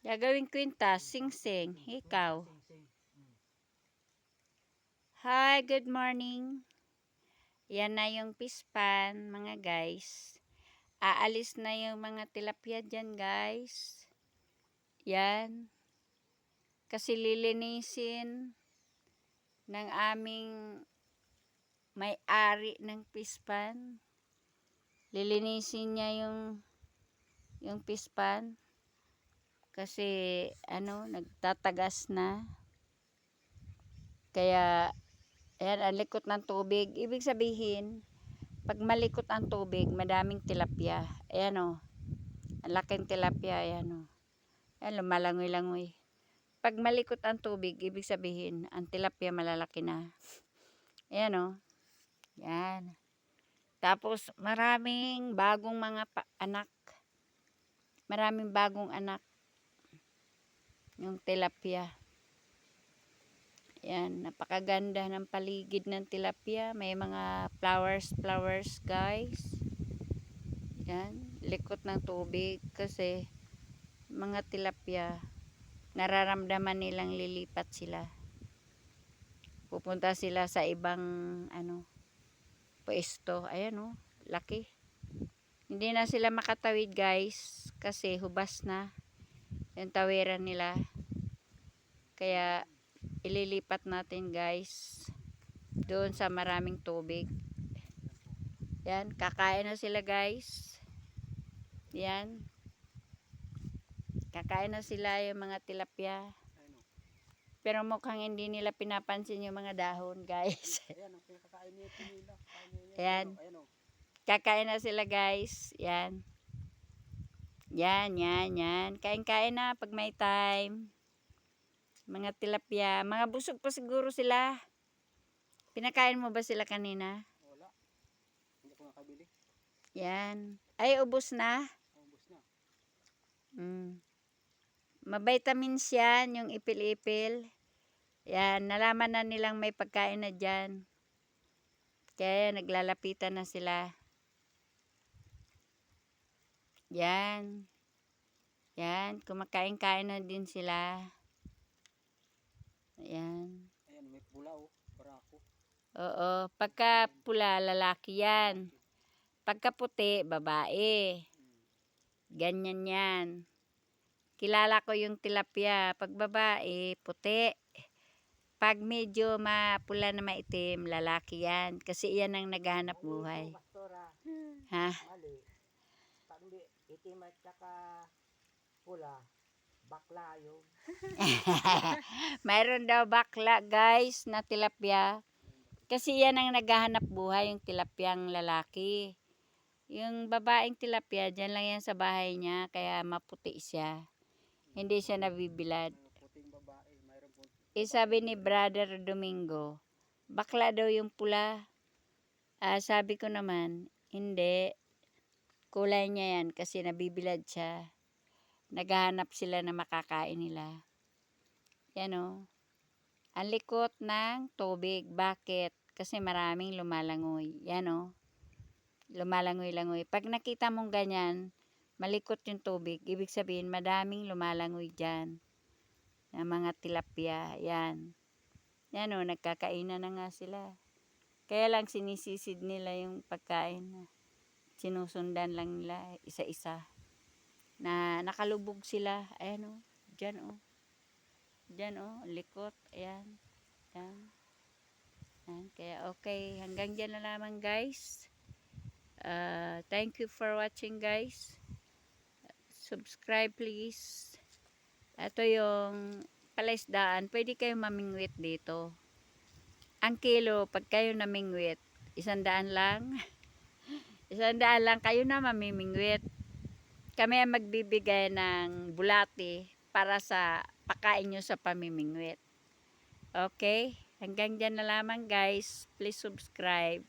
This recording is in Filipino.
Gagawin kwintas, sing-sing. Ikaw. Hi, good morning. Yan na yung pispan, mga guys. Aalis na yung mga tilapia dyan, guys. Yan. Kasi lilinisin ng aming may-ari ng pispan. Lilinisin niya yung yung pispan. Kasi, ano, nagtatagas na. Kaya, ayan, ang likot ng tubig. Ibig sabihin, pag malikot ang tubig, madaming tilapia. Ayan o. Ang laking tilapia, ayan o. Ayan, lumalangoy-langoy. Pag malikot ang tubig, ibig sabihin, ang tilapia malalaki na. Ayan o. Yan. Tapos, maraming bagong mga anak. Maraming bagong anak. Yung tilapia. Yan, napakaganda ng paligid ng tilapia. May mga flowers, flowers, guys. Yan, likot ng tubig kasi mga tilapia nararamdaman nilang lilipat sila. Pupunta sila sa ibang ano pwesto. Ayan oh, laki. Hindi na sila makatawid, guys, kasi hubas na yung tawiran nila. Kaya ililipat natin guys doon sa maraming tubig yan kakain na sila guys yan kakain na sila yung mga tilapia pero mukhang hindi nila pinapansin yung mga dahon guys Ayan ang pinakakain niya ito nila. Kain niya yan. Ayan. Ayan o. kakain na sila guys yan yan yan yan kain kain na pag may time mga tilapia mga busog pa siguro sila pinakain mo ba sila kanina Wala. Hindi ko nakabili. Yan. Ay, ubos na. Ubus na. Mm. Mabitamins yan, yung ipil-ipil. Yan, nalaman na nilang may pagkain na dyan. Kaya naglalapitan na sila. Yan. Yan, kumakain-kain na din sila. Ayan. Ayan may pula o. Barako. Oo, pagka pula, lalaki yan. Pagka puti, babae. Ganyan yan. Kilala ko yung tilapia. Pag babae, puti. Pag medyo mapula na maitim, lalaki yan. Kasi yan ang naghahanap buhay. Pastora, Ha? Pag itim at saka pula, bakla yun. Mayroon daw bakla, guys, na tilapia. Kasi yan ang naghahanap buhay, yung tilapyang lalaki. Yung babaeng tilapia, dyan lang yan sa bahay niya, kaya maputi siya. Hindi siya nabibilad. Eh, sabi ni Brother Domingo, bakla daw yung pula. Ah, sabi ko naman, hindi. Kulay niya yan kasi nabibilad siya. Naghahanap sila na makakain nila. Yan o. Ang likot ng tubig. Bakit? Kasi maraming lumalangoy. Yan o. Lumalangoy-langoy. Pag nakita mong ganyan, malikot yung tubig, ibig sabihin madaming lumalangoy dyan ng mga tilapia. Yan. Yan o, nagkakainan na nga sila. Kaya lang sinisisid nila yung pagkain na sinusundan lang nila isa-isa. Na nakalubog sila. Ayan o, dyan o. Dyan o, likot. Ayan. Yan. Yan. Kaya okay, hanggang dyan na lamang guys. Uh, thank you for watching guys. Subscribe please. Ito yung palaisdaan. Pwede kayo mamingwit dito. Ang kilo, pag kayo namingwit, isang daan lang. isang daan lang kayo na mamimingwit. Kami ang magbibigay ng bulati para sa pakain nyo sa pamimingwit. Okay? Hanggang dyan na lamang guys. Please subscribe.